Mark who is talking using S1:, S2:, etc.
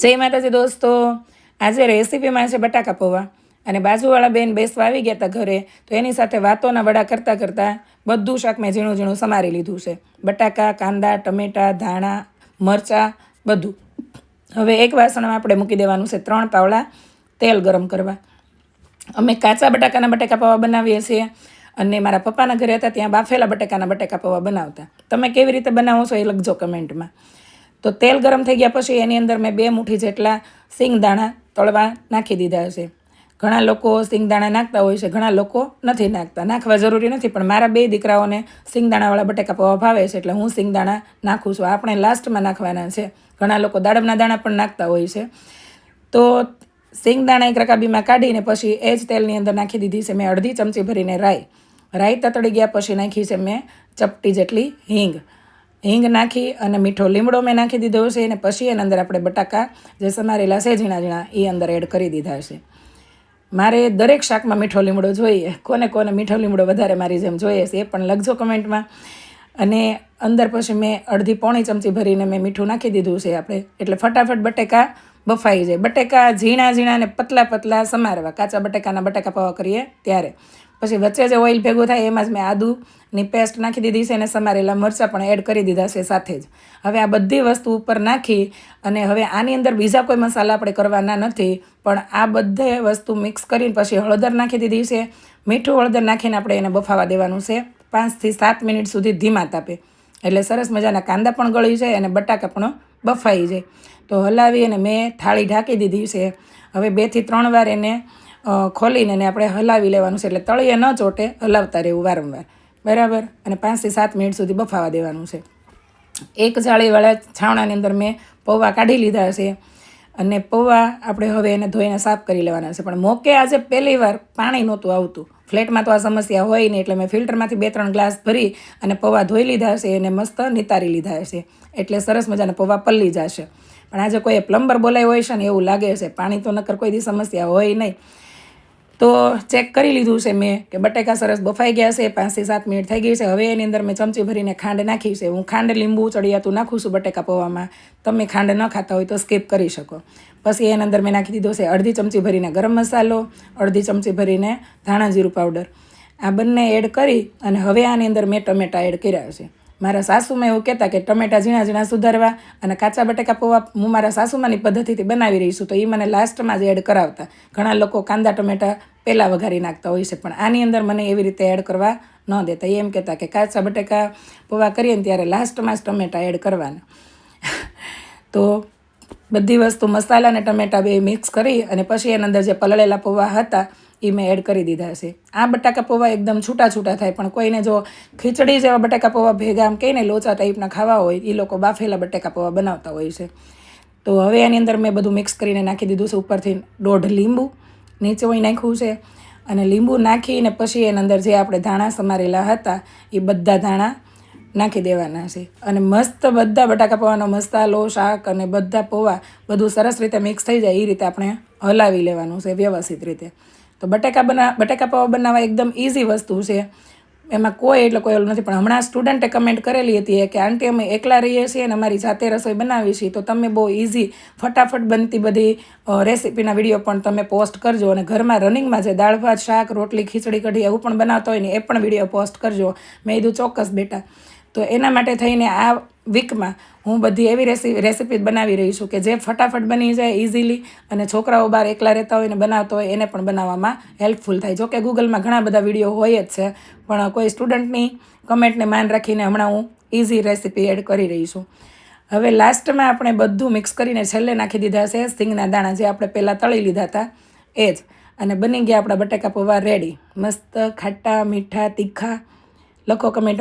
S1: જય માતાજી દોસ્તો. આજે રેસીપીમાં છે બટાકા પૌવા. અને બાજુવાળા બેન બેસવા આવી ગયા હતા ઘરે, તો એની સાથે વાતોના વડા કરતાં કરતાં બધું શાક મેં ઝીણું ઝીણું સમારી લીધું છે. બટાકા, કાંદા, ટમેટાં, ધાણા, મરચાં, બધું. હવે એક વાસણમાં આપણે મૂકી દેવાનું છે ત્રણ પાવડા તેલ ગરમ કરવા. અમે કાચા બટાકાના બટાકા પૌવા બનાવીએ છીએ અને મારા પપ્પાના ઘરે હતા ત્યાં બાફેલા બટાકાના બટાકા પૌવા બનાવતા. તમે કેવી રીતે બનાવો છો એ લખજો કમેન્ટમાં. તો તેલ ગરમ થઈ ગયા પછી એની અંદર મેં બે મુઠ્ઠી જેટલા સિંગદાણા તળવા નાખી દીધા છે. ઘણા લોકો સિંગદાણા નાખતા હોય છે, ઘણા લોકો નથી નાખતા. નાખવા જરૂરી નથી, પણ મારા બે દીકરાઓને સિંગદાણાવાળા બટેકા પૌવા ભાવે છે એટલે હું સિંગદાણા નાખું છું. આપણે લાસ્ટમાં નાખવાના છે. ઘણા લોકો દાડમના દાણા પણ નાખતા હોય છે. તો સિંગદાણા એક રકાબીમાં કાઢીને પછી એ જ તેલની અંદર નાખી દીધી છે. મેં અડધી ચમચી ભરીને રાઈ. રાઈ તતડી ગયા પછી નાખી છે મેં ચપટી જેટલી હિંગ. હિંગ નાખી અને મીઠો લીમડો મેં નાખી દીધો છે અને પછી એની અંદર આપણે બટાકા જે સમારેલા છે ઝીણા ઝીણા, એ અંદર એડ કરી દીધા છે. મારે દરેક શાકમાં મીઠો લીમડો જોઈએ, કોને કોને મીઠો લીમડો વધારે મારી જેમ જોઈએ છે એ પણ લખજો કમેન્ટમાં. અને અંદર પછી મેં અડધી પોણી ચમચી ભરીને મેં મીઠું નાખી દીધું છે આપણે, એટલે ફટાફટ બટેકા બફાઈ જાય. બટેકા ઝીણા ઝીણા ને પતલા પતલા સમારવા. કાચા બટેકાના બટેકા પૌવા કરીએ ત્યારે. પછી વચ્ચે જે ઓઇલ ભેગું થાય એમાં જ મેં આદુની પેસ્ટ નાખી દીધી છે અને સમારેલા મરચાં પણ એડ કરી દીધા છે સાથે જ. હવે આ બધી વસ્તુ ઉપર નાખી અને હવે આની અંદર બીજા કોઈ મસાલા આપણે કરવાના નથી, પણ આ બધે વસ્તુ મિક્સ કરીને પછી હળદર નાખી દીધી છે. મીઠું હળદર નાખીને આપણે એને બફાવા દેવાનું છે. પાંચથી સાત મિનિટ સુધી ધીમા તાપે. એટલે સરસ મજાના કાંદા પણ ગળી જાય અને બટાકા પણ બફાઈ જાય. તો હલાવી અને મેં થાળી ઢાંકી દીધી છે. હવે બેથી ત્રણ વાર એને ખોલીને એને આપણે હલાવી લેવાનું છે એટલે તળીએ ન ચોટે, હલાવતા રહેવું વારંવાર. બરાબર? અને પાંચથી સાત મિનિટ સુધી બફાવા દેવાનું છે. એક જાળીવાળા છાવણાની અંદર મેં પૌવા કાઢી લીધા છે અને પૌવા આપણે હવે એને ધોઈને સાફ કરી લેવાના છે. પણ મોકે આજે પહેલી વાર પાણી નહોતું આવતું. ફ્લેટમાં તો આ સમસ્યા હોય નહીં એટલે મેં ફિલ્ટરમાંથી બે ત્રણ ગ્લાસ ભરી અને પૌવા ધોઈ લીધા છે અને મસ્ત નિતારી લીધા છે. એટલે સરસ મજાના પૌવા પલ્લી જશે. પણ આજે કોઈ પ્લમ્બર બોલાવ્યો હોય છે ને એવું લાગે છે. પાણી તો નકર કોઈ દી સમસ્યા હોય નહીં. તો ચેક કરી લીધું છે મેં કે બટેકા સરસ બફાઈ ગયા છે પાંચથી સાત મિનિટ થઈ ગઈ છે. હવે એની અંદર મેં ચમચી ભરીને ખાંડ નાખી છે. હું ખાંડ લીંબુ ચડિયાતું નાખું છું બટેકા પૌવામાં. તમે ખાંડ ન ખાતા હોય તો સ્કીપ કરી શકો. પછી એની અંદર મેં નાખી દીધો છે અડધી ચમચી ભરીને ગરમ મસાલો, અડધી ચમચી ભરીને ધાણા જીરું પાવડર આ બંને એડ કરી અને હવે આની અંદર મેં ટમેટા એડ કર્યા છે. મારા સાસુમાં એવું કહેતા કે ટમેટા ઝીણા ઝીણા સુધારવા અને કાચા બટેકા પૌવા હું મારા સાસુમાની પદ્ધતિથી બનાવી રહી છું, તો એ મને લાસ્ટમાં જ એડ કરાવતા. ઘણા લોકો કાંદા, ટમેટા પહેલાં વઘારી નાખતા હોય છે, પણ આની અંદર મને એવી રીતે એડ કરવા ન દેતા. એમ કહેતા કે કાચા બટેકા પૌવા કરીએ ને ત્યારે લાસ્ટમાં જ ટમેટા એડ કરવાના. તો બધી વસ્તુ મસાલા અને ટમેટા બે મિક્સ કરી અને પછી એની અંદર જે પલળેલા પૌવા હતા એ મેં એડ કરી દીધા છે. આ બટાકા પૌવા એકદમ છૂટા છૂટા થાય, પણ કોઈને જો ખીચડી જેવા બટાકા પૌવા ભેગા આમ કહીને લોચા ટાઈપના ખાવા હોય એ લોકો બાફેલા બટાકા પૌવા બનાવતા હોય છે. તો હવે એની અંદર મેં બધું મિક્સ કરીને નાખી દીધું છે, ઉપરથી દોઢ લીંબુ, નીચે હોય નાખ્યું છે. અને લીંબુ નાખીને પછી એની અંદર જે આપણે ધાણા સમારેલા હતા, એ બધા ધાણા નાખી દેવાના છે. અને મસ્ત બધા બટાકા પૌવાનો મસાલો શાક અને બધા પૌવા બધું સરસ રીતે મિક્સ થઈ જાય એ રીતે આપણે હલાવી લેવાનું છે વ્યવસ્થિત રીતે. તો બટેકા બના, બટેકા પૌવા બનાવવા એકદમ ઇઝી વસ્તુ છે. એમાં કોઈ એટલે કોઈ ઓલું નથી. પણ હમણાં સ્ટુડન્ટે કમેન્ટ કરેલી હતી કે આંટી અમે એકલા રહીએ છીએ અને અમારી જાતે રસોઈ બનાવી છીએ. તો તમે બહુ ઇઝી ફટાફટ બનતી બધી રેસીપીના વીડિયો પણ તમે પોસ્ટ કરજો અને ઘરમાં રનિંગમાં જે દાળ ભાત, શાક, રોટલી, ખીચડી, કઢી એવું પણ બનાવતા હોય ને એ પણ વીડિયો પોસ્ટ કરજો. મેં કીધું, ચોક્કસ બેટા. તો એના માટે થઈને આ વીકમાં હું બધી એવી રેસી રેસીપી બનાવી રહી છું કે જે ફટાફટ બની જાય ઇઝીલી અને છોકરાઓ બહાર એકલા રહેતા હોય ને બનાવતા હોય એને પણ બનાવવામાં હેલ્પફુલ થાય. જોકે ગૂગલમાં ઘણા બધા વીડિયો હોય જ છે, પણ કોઈ સ્ટુડન્ટની કમેન્ટને માન રાખીને હમણાં હું ઇઝી રેસીપી એડ કરી રહી છું. હવે લાસ્ટમાં આપણે બધું મિક્સ કરીને છેલ્લે નાખી દીધા છે સિંગના દાણા જે આપણે પહેલાં તળી લીધા હતા, એ જ. અને બની ગયા આપણા બટાકા પૌવા રેડી મસ્ત ખાટા મીઠા તીખા. લખો કમેન્ટ